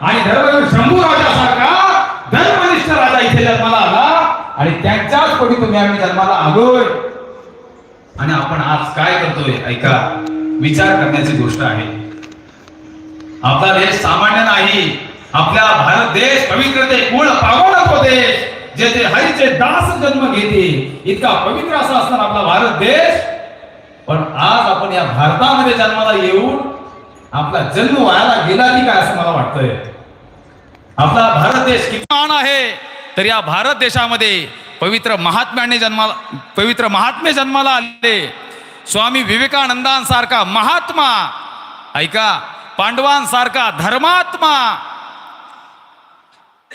आणि धर्मवीर शंभू राजासारखा धर्मनिष्ठ राजा इथे जन्माला आला. आणि त्यांच्याच पोटी तुम्ही आम्ही जन्माला आलोय. आणि आपण आज काय करतोय? ऐका विचार करण्याची गोष्ट आहे. आपला देश सामान्य नाही. आपला भारत देश पवित्रते कुळ पावनत्व देश जे ते हरीचे दास जन्म घेते. इतका पवित्र असा असणार आपला भारत देश. पण आज आपण या भारतामध्ये जन्माला येऊन आपला जन्म वायाला गेला की काय असं मला वाटतंय? आपला भारत देश किमान आहे. तर या भारत देशामध्ये पवित्र महात्म्याने जन्माला पवित्र महात्मे जन्माला आले स्वामी विवेकानंदांसारखा महात्मा ऐका पांडवांसारखा धर्मात्मा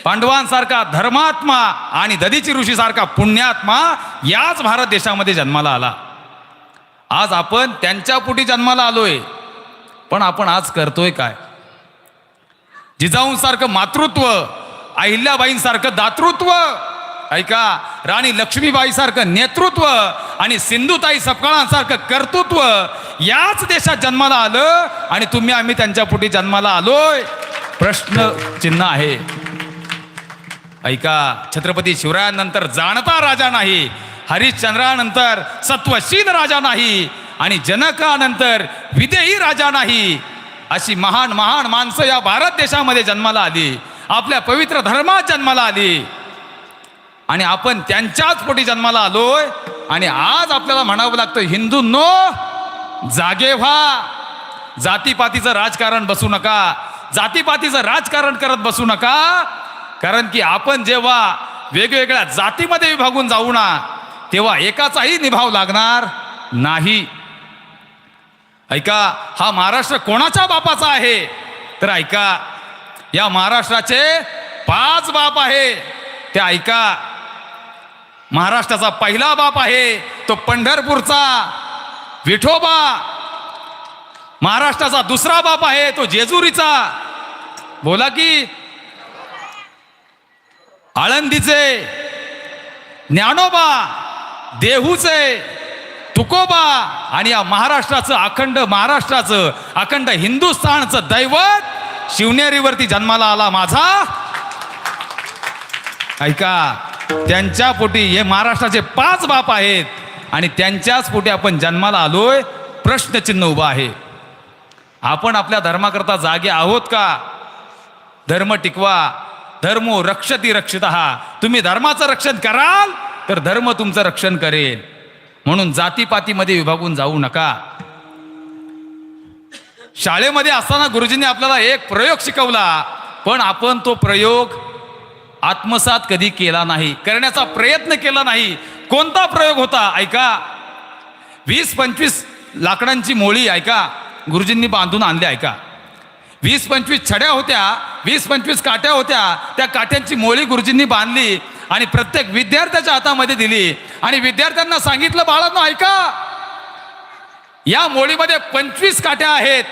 पांडवांसारखा धर्मात्मा आणि दधीची ऋषीसारखा पुण्यात्मा याच भारत देशामध्ये जन्माला आला. आज आपण त्यांच्या पोटी जन्माला आलोय. पण आपण आज करतोय काय? जिजाऊंसारखं मातृत्व अहिल्याबाईंसारखं दातृत्व ऐका राणी लक्ष्मीबाईसारखं नेतृत्व आणि सिंधुताई सपकाळांसारखं कर्तृत्व याच देशात जन्माला आलं आणि तुम्ही आम्ही त्यांच्या पुढे जन्माला आलोय. प्रश्न चिन्ह आहे. ऐका छत्रपती शिवरायांनंतर जाणता राजा नाही हरिश्चंद्रानंतर सत्वशील राजा नाही आणि जनकानंतर विदेही राजा नाही. अशी महान महान माणसं या भारत देशामध्ये जन्माला आली. आपल्या पवित्र धर्मात जन्माला आली. आणि आपण त्यांच्याच पोटी जन्माला आलोय. आणि आज आपल्याला म्हणावं लागतं हिंदूंनो जागे व्हा. जातीपातीचं राजकारण बसू नका. जातीपातीचं राजकारण करत बसू नका. कारण की आपण जेव्हा वेगवेगळ्या जातीमध्ये विभागून जाऊ ना तेव्हा एकाचाही निभाव लागणार नाही. ऐका हा महाराष्ट्र कोणाच्या बापाचा आहे? तर ऐका या महाराष्ट्राचे पाच बाप आहे. ते ऐका महाराष्ट्राचा पहिला बाप आहे तो पंढरपूरचा विठोबा. महाराष्ट्राचा दुसरा बाप आहे तो जेजुरीचा. बोला की आळंदीचे ज्ञानोबा देहूचे. तुकोबा आणि या महाराष्ट्राचं अखंड महाराष्ट्राचं अखंड हिंदुस्थानचं दैवत शिवनेरीवरती जन्माला आला माझा. ऐका त्यांच्या पोटी हे महाराष्ट्राचे पाच बाप आहेत आणि त्यांच्याच पोटी आपण जन्माला आलोय. प्रश्नचिन्ह उभा आहे. आपण आपल्या धर्माकरता जागे आहोत का? धर्म टिकवा धर्मो रक्षती रक्षित. तुम्ही धर्माचं रक्षण कराल तर धर्म तुमचं रक्षण करेल. म्हणून जातीपातीमध्ये विभागून जाऊ नका. शाळेमध्ये असताना गुरुजींनी आपल्याला एक प्रयोग शिकवला पण आपण तो प्रयोग आत्मसात कधी केला नाही करण्याचा प्रयत्न केला नाही. कोणता प्रयोग होता? ऐका. वीस पंचवीस लाकडांची मोळी ऐका. गुरुजींनी बांधून आणली ऐका. वीस पंचवीस छड्या होत्या वीस पंचवीस काट्या होत्या. त्या काट्यांची मोळी गुरुजींनी बांधली आणि प्रत्येक विद्यार्थ्याच्या हातामध्ये दिली. आणि विद्यार्थ्यांना सांगितलं बाळांनो ऐका. या मोळीमध्ये पंचवीस काट्या आहेत.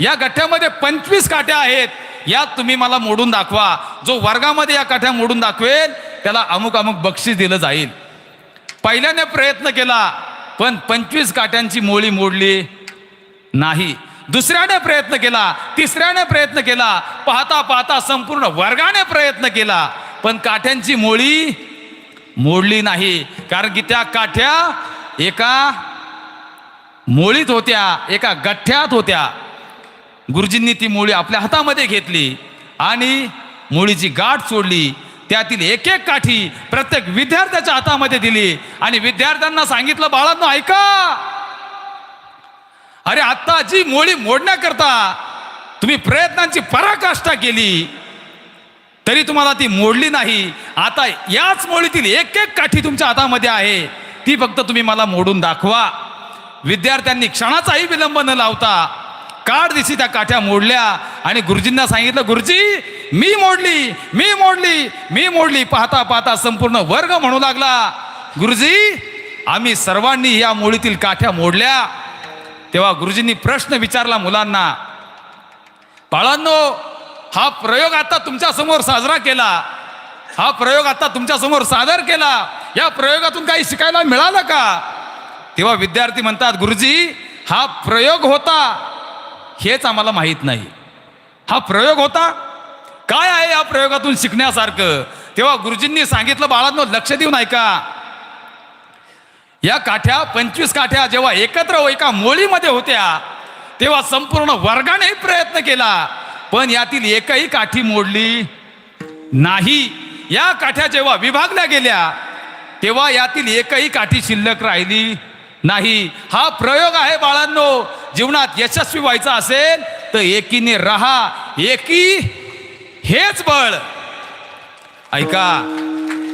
या गठ्ठ्यामध्ये पंचवीस काट्या आहेत. यात तुम्ही मला मोडून दाखवा. जो वर्गामध्ये या काठ्या मोडून दाखवेल त्याला अमुक अमुक बक्षीस दिलं जाईल. पहिल्याने प्रयत्न केला पण पंचवीस काट्यांची मोळी मोडली नाही. दुसऱ्याने प्रयत्न केला तिसऱ्याने प्रयत्न केला पाहता पाहता संपूर्ण वर्गाने प्रयत्न केला पण काठ्यांची मोळी मोडली नाही. कारण की त्या काठ्या एका मोळीत होत्या एका गठ्ठ्यात होत्या. गुरुजींनी ती मोळी आपल्या हातामध्ये घेतली आणि मोळीची गाठ सोडली. त्यातील एक एक काठी प्रत्येक विद्यार्थ्याच्या हातामध्ये दिली आणि विद्यार्थ्यांना सांगितलं बाळांना ऐका अरे आत्ता जी मोळी मोडण्याकरता तुम्ही प्रयत्नांची पराकाष्ठा केली तरी तुम्हाला ती मोडली नाही. आता याच मोळीतील एक एक काठी तुमच्या हातामध्ये आहे ती फक्त तुम्ही मला मोडून दाखवा. विद्यार्थ्यांनी क्षणाचाही विलंब न लावता काढ दिशी त्या काठ्या मोडल्या आणि गुरुजींना सांगितलं गुरुजी मी मोडली मी मोडली मी मोडली. पाहता पाहता संपूर्ण वर्ग म्हणू लागला. गुरुजी आम्ही सर्वांनी या मोळीतील काठ्या मोडल्या तेव्हा गुरुजींनी प्रश्न विचारला मुलांना बाळांनो हा प्रयोग आता तुमच्यासमोर साजरा केला. हा प्रयोग आता तुमच्यासमोर सादर केला. या प्रयोगातून काही शिकायला मिळालं का? तेव्हा विद्यार्थी म्हणतात गुरुजी हा प्रयोग होता. हेच आम्हाला माहीत नाही. हा प्रयोग होता? काय आहे या प्रयोगातून शिकण्यासारखं? तेव्हा गुरुजींनी सांगितलं बाळांनो लक्ष देऊन ऐका या काठ्या पंचवीस काठ्या जेव्हा एकत्र हो, एका मोळीमध्ये होत्या तेव्हा संपूर्ण वर्गाने प्रयत्न केला. पण यातील एकही काठी मोडली नाही. या काठ्या जेव्हा विभागल्या गेल्या तेव्हा यातील एकही काठी शिल्लक राहिली नाही. हा प्रयोग आहे बाळांनो जीवनात यशस्वी व्हायचा असेल तर एकीने राहा एकी हेच बळ. ऐका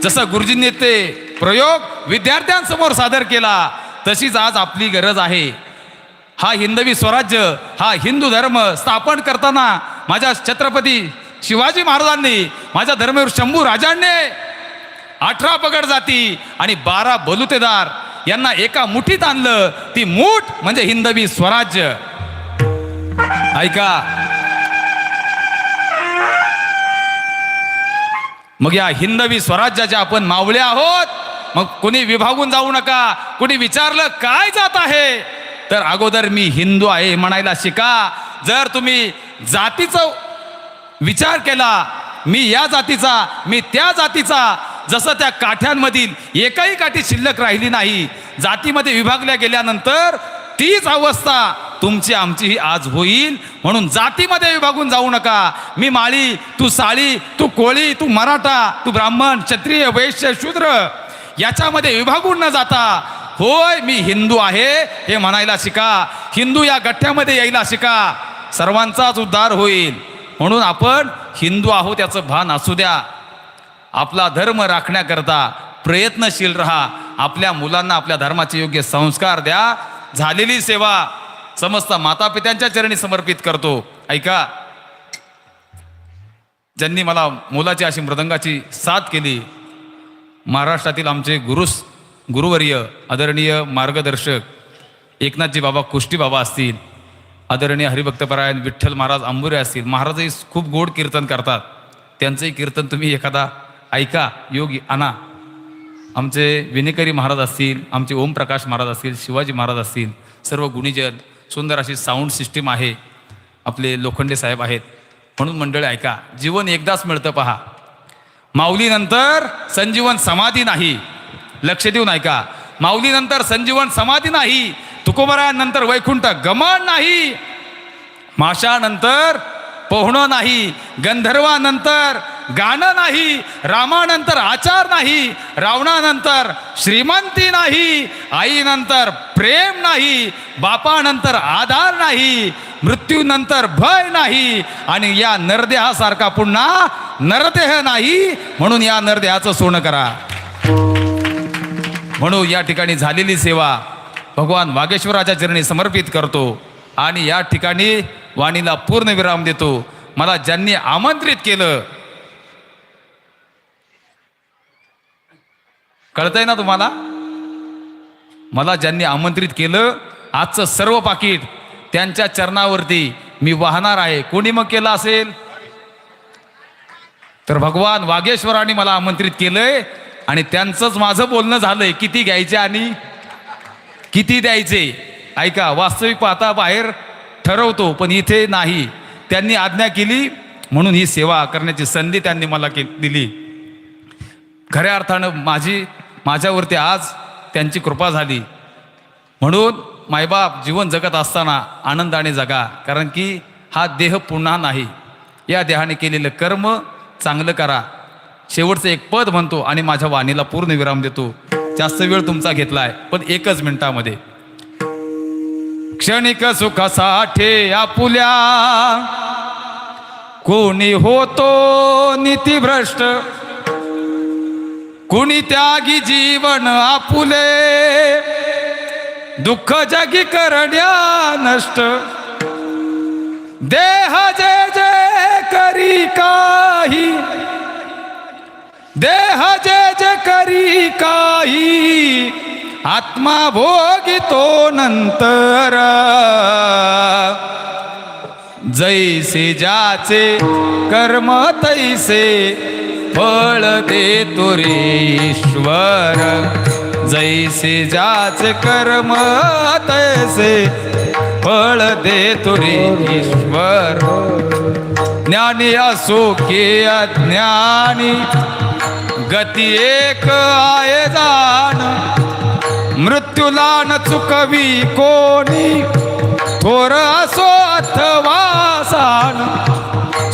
जसं गुरुजींनी ते प्रयोग विद्यार्थ्यांसमोर सादर केला. तशीच आज आपली गरज आहे. हा हिंदवी स्वराज्य हा हिंदू धर्म स्थापन करताना माझ्या छत्रपती शिवाजी महाराजांनी माझ्या धर्मवीर शंभू राजांनी अठरा पगड जाती आणि बारा बलुतेदार यांना एका मुठीत आणलं. ती मूठ म्हणजे हिंदवी स्वराज्य. ऐका. मग या हिंदवी स्वराज्याच्या आपण मावळे आहोत. मग कोणी विभागून जाऊ नका कोणी विचारलं काय जात आहे? तर अगोदर मी हिंदू आहे म्हणायला शिका. जर तुम्ही जातीचं विचार केला मी या जातीचा मी त्या जातीचा जसं त्या काठ्यांमधील एकही काठी शिल्लक राहिली नाही जातीमध्ये विभागल्या गेल्यानंतर तीच अवस्था तुमची आमची आज होईल. म्हणून जातीमध्ये विभागून जाऊ नका. मी माळी तू साळी तू कोळी तू मराठा तू ब्राह्मण क्षत्रिय वैश्य शूद्र याच्यामध्ये विभागून न जाता होय मी हिंदू आहे हे म्हणायला शिका. हिंदू या गठ्ठ्यामध्ये यायला शिका. सर्वांचाच उद्धार होईल. म्हणून आपण हिंदू आहोत याचं भान असू द्या. आपला धर्म राखण्याकरता प्रयत्नशील राहा. आपल्या मुलांना आपल्या धर्माचे योग्य संस्कार द्या. झालेली सेवा समस्त माता पित्यांच्या चरणी समर्पित करतो. ऐका. ज्यांनी मला मुलाची अशी मृदंगाची साथ केली महाराष्ट्रातील आमचे गुरुस गुरुवर्य आदरणीय मार्गदर्शक एकनाथजी बाबा कुष्टी बाबा असतील आदरणीय हरिभक्तपरायण विठ्ठल महाराज अंबुरे असतील महाराजही खूप गोड कीर्तन करतात. त्यांचंही कीर्तन तुम्ही एखादा ऐका योगी आणा. आमचे विनेकरी महाराज असतील आमचे ओमप्रकाश महाराज असतील शिवाजी महाराज असतील सर्व गुणीजन सुंदर अशी साऊंड सिस्टीम आहे आपले लोखंडे साहेब आहेत. म्हणून मंडळी ऐका जीवन एकदाच मिळतं पहा. माऊलीनंतर संजीवन समाधी नाही. लक्ष देऊन ऐका माऊलीनंतर संजीवन समाधी नाही. तुकोबरानंतर वैकुंठ गमन नाही. माशानंतर पोहणं नाही. गंधर्वानंतर गाणं नाही रामानंतर आचार नाही रावणानंतर श्रीमंती नाही आईनंतर प्रेम नाही बापानंतर आधार नाही मृत्यूनंतर भय नाही आणि या नरदेहासारखा पुन्हा नरदेह नाही म्हणून या नरदेहाचं सोनं करा. म्हणून या ठिकाणी झालेली सेवा भगवान वागेश्वराच्या चरणी समर्पित करतो आणि या ठिकाणी वाणीला पूर्ण विराम देतो. मला ज्यांनी आमंत्रित केलं कळतंय ना तुम्हाला? मला ज्यांनी आमंत्रित केलं आजचं सर्व पाकिट त्यांच्या चरणावरती मी वाहणार आहे. कोणी मग केलं असेल? तर भगवान वागेश्वराने मला आमंत्रित केलंय आणि त्यांचंच माझं बोलणं झालंय. किती घ्यायचे आणि? किती द्यायचे? ऐका वास्तविक पाहता बाहेर ठरवतो पण इथे नाही. त्यांनी आज्ञा केली म्हणून ही सेवा करण्याची संधी त्यांनी मला के दिली. खऱ्या अर्थानं माझी माझ्यावरती आज त्यांची कृपा झाली. म्हणून मायबाप जीवन जगत असताना आनंदाने जगा कारण की हा देह पुन्हा नाही. या देहाने केलेलं कर्म चांगलं करा. शेवटचं एक पद म्हणतो आणि माझ्या वाणीला पूर्ण विराम देतो. जास्त वेळ तुमचा घेतलाय पण एकच मिनिटामध्ये. क्षणिक सुखासाठी आपुल्या कोणी होतो नीतिभ्रष्ट कुणी त्यागी जीवन आपुले? दुःख जगी करण्या नष्ट. देह जे जे करी काही देह जे जे करी काही आत्मा भोगितो नंतर. जैसे ज्याचे कर्म तैसे फळ दे रे ईश्वर. जैसे जाच कर्म तैसे फळ देतो रे ईश्वर. ज्ञानी असो की अज्ञानी गती एक आहे जाण. मृत्यूला न चुकवी कोणी थोर असो अथवा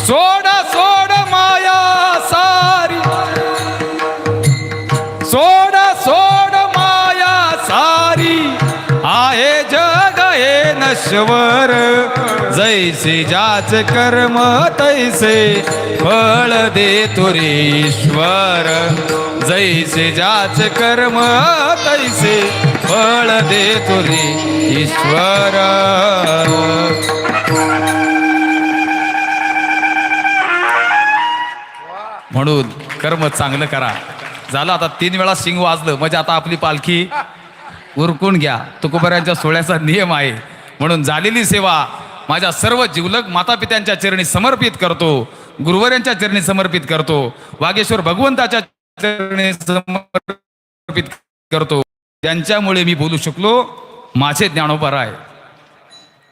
सोड सो ईश्वर जैसे जाच कर्म तैसे फळ दे तुरीश्वर जैसे जाच कर्म तैसे फळ दे तुरी ईश्वर। म्हणून कर्म चांगलं करा. झालं आता तीन वेळा शिंग वाजलं. म्हणजे आता आपली पालखी उरकून घ्या. तुकोबऱ्यांच्या सोहळ्याचा नियम आहे. म्हणून झालेली सेवा माझ्या सर्व जिवलग मातापित्यांच्या चरणी समर्पित करतो गुरुवर्यांच्या चरणी समर्पित करतो वागेश्वर भगवंताच्या चरणी समर्पित करतो. त्यांच्यामुळे मी बोलू शकलो माझे ज्ञानोबा आहे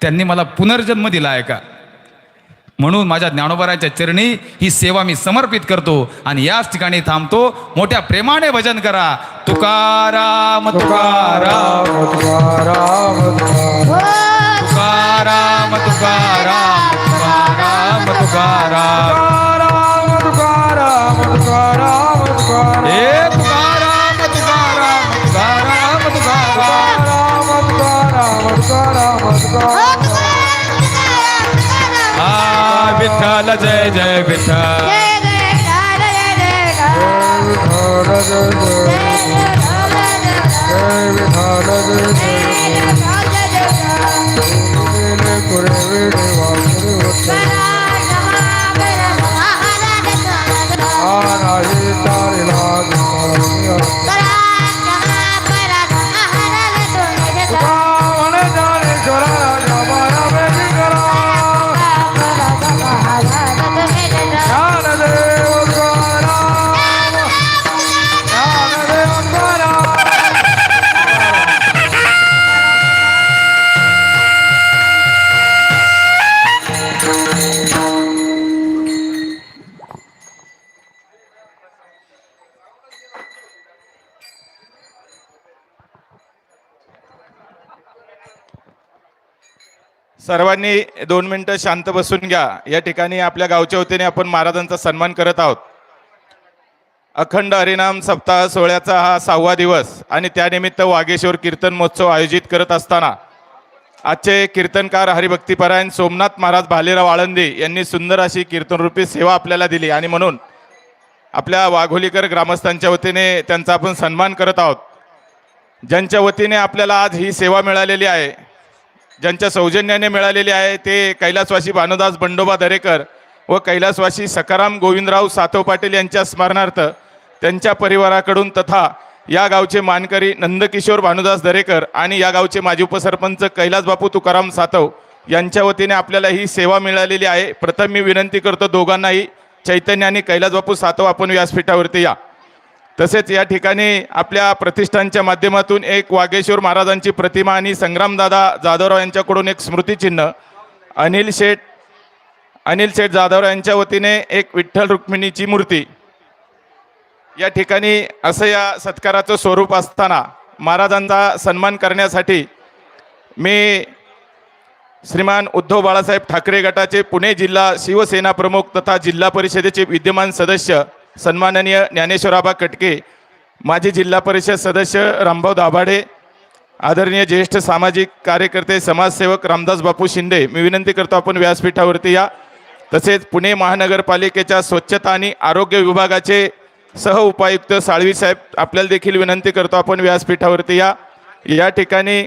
त्यांनी मला पुनर्जन्म दिला आहे का? म्हणून माझ्या ज्ञानोबराच्या चरणी ही सेवा मी समर्पित करतो आणि याच ठिकाणी थांबतो. मोठ्या प्रेमाने भजन करा. तुकाराम तुकाराम तुकाराम हो! राम तुकाराम तुकाराम तुकाराम तुकाराम तुकाराम तुकाराम हे तुकाराम तुकाराम तुकाराम तुकाराम तुकाराम तुकाराम तुकाराम हा विठ्ठल जय जय विठ्ठल जय विठ्ठल जय विठ्ठल குறைவிடுவாள் திருவத்தை सर्वांनी दोन मिनटं शांत बसून घ्या. या ठिकाणी आपल्या गावच्या वतीने आपण महाराजांचा सन्मान करत आहोत. अखंड हरिनाम सप्ताह सोहळ्याचा हा सहावा दिवस आणि त्यानिमित्त वागेश्वर कीर्तन महोत्सव आयोजित करत असताना आजचे कीर्तनकार हरिभक्तीपरायण सोमनाथ महाराज भालेराव आळंदी यांनी सुंदर अशी कीर्तनरूपी सेवा आपल्याला दिली आणि म्हणून आपल्या वाघोलीकर ग्रामस्थांच्या वतीने त्यांचा आपण सन्मान करत आहोत. ज्यांच्या वतीने आपल्याला आज ही सेवा मिळालेली आहे ज्यांच्या सौजन्याने मिळालेले आहे ते कैलासवासी भानुदास बंडोबा दरेकर व कैलासवासी सकाराम गोविंदराव सातव पाटील यांच्या स्मरणार्थ त्यांच्या परिवाराकडून तथा या गावचे मानकरी नंदकिशोर भानुदास दरेकर आणि या गावचे माजी उपसरपंच कैलास बापू तुकाराम सातव यांच्या वतीने आपल्याला ही सेवा मिळालेली आहे. प्रथम मी विनंती करतो दोघांनाही चैतन्य आणि कैलास बापू सातव आपण व्यासपीठावरती या. तसेच या ठिकाणी आपल्या प्रतिष्ठानच्या माध्यमातून एक वागेश्वर महाराजांची प्रतिमा आणि संग्रामदादा जाधवराव यांच्याकडून एक स्मृतिचिन्ह अनिल शेठ अनिल शेठ जाधवराव यांच्या वतीने एक विठ्ठल रुक्मिणीची मूर्ती. या ठिकाणी असं या सत्काराचं स्वरूप असताना महाराजांचा सन्मान करण्यासाठी मी श्रीमान उद्धव बाळासाहेब ठाकरे गटाचे पुणे जिल्हा शिवसेना प्रमुख तथा जिल्हा परिषदेचे विद्यमान सदस्य सन्माननीय ज्ञानेश्वराबा कटके माजी जिल्हा परिषद सदस्य रामभाऊ दाभाडे आदरणीय ज्येष्ठ सामाजिक कार्यकर्ते समाजसेवक रामदास बापू शिंदे मी विनंती करतो आपण व्यासपीठावरती या. तसेच पुणे महानगरपालिकेच्या स्वच्छता आणि आरोग्य विभागाचे सह उपायुक्त साळवी साहेब आपल्याला देखील विनंती करतो आपण व्यासपीठावरती या. या ठिकाणी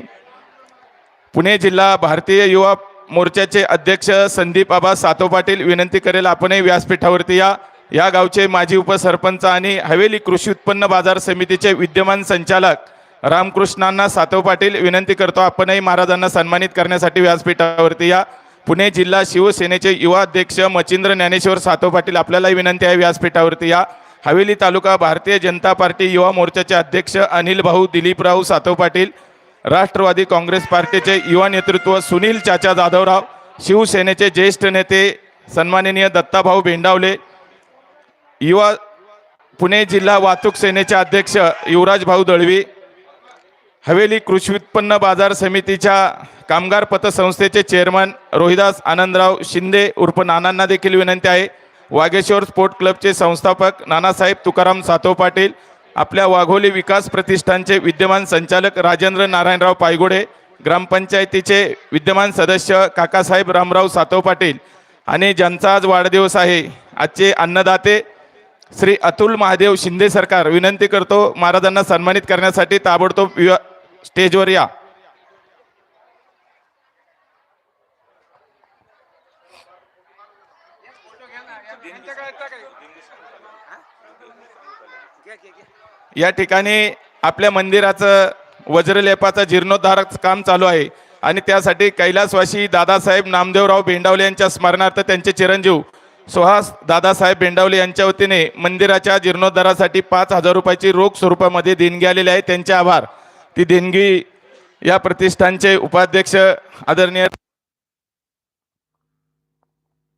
पुणे जिल्हा भारतीय युवा मोर्चाचे अध्यक्ष संदीप आबा सातो पाटील विनंती करेल आपणही व्यासपीठावरती या. या गावचे माजी उपसरपंच आणि हवेली कृषी उत्पन्न बाजार समितीचे विद्यमान संचालक रामकृष्णांना सातव पाटील विनंती करतो आपणही महाराजांना सन्मानित करण्यासाठी व्यासपीठावरती या. पुणे जिल्हा शिवसेनेचे युवा अध्यक्ष मचिंद्र ज्ञानेश्वर सातव पाटील आपल्यालाही विनंती आहे व्यासपीठावरती या. हवेली तालुका भारतीय जनता पार्टी युवा मोर्चाचे अध्यक्ष अनिल भाऊ दिलीपराव सातव पाटील राष्ट्रवादी काँग्रेस पार्टीचे युवा नेतृत्व सुनील चाचा जाधवराव शिवसेनेचे ज्येष्ठ नेते सन्माननीय दत्ताभाऊ भेंडावले युवा पुणे जिल्हा वाहतूक सेनेचे अध्यक्ष युवराज भाऊ दळवी हवेली कृषी उत्पन्न बाजार समितीच्या कामगार पतसंस्थेचे चेअरमन रोहिदास आनंदराव शिंदे उर्फ नानांना देखील विनंती आहे. वागेश्वर स्पोर्ट क्लबचे संस्थापक नानासाहेब तुकाराम सातव पाटील आपल्या वाघोली विकास प्रतिष्ठानचे विद्यमान संचालक राजेंद्र नारायणराव पायगुडे ग्रामपंचायतीचे विद्यमान सदस्य काकासाहेब रामराव सातव पाटील आणि ज्यांचा आज वाढदिवस आहे आजचे अन्नदाते श्री अतुल महादेव शिंदे सरकार विनंती करतो महाराजांना सन्मानित करण्यासाठी ताबडतोब विवा- स्टेजवर या. या ठिकाणी आपल्या मंदिराचं वज्रलेपाचं जीर्णोद्धार काम चालू आहे. आणि त्यासाठी कैलासवासी दादासाहेब नामदेवराव भेंडावले यांच्या स्मरणार्थ त्यांचे चिरंजीव सुहास दादासाहेब बेंडावले यांच्या वतीने मंदिराच्या जीर्णोद्धारासाठी पाच हजार रुपयाची रोख स्वरूपामध्ये देणगी आलेली आहे. त्यांचे आभार. ती देणगी या प्रतिष्ठानचे उपाध्यक्ष आदरणीय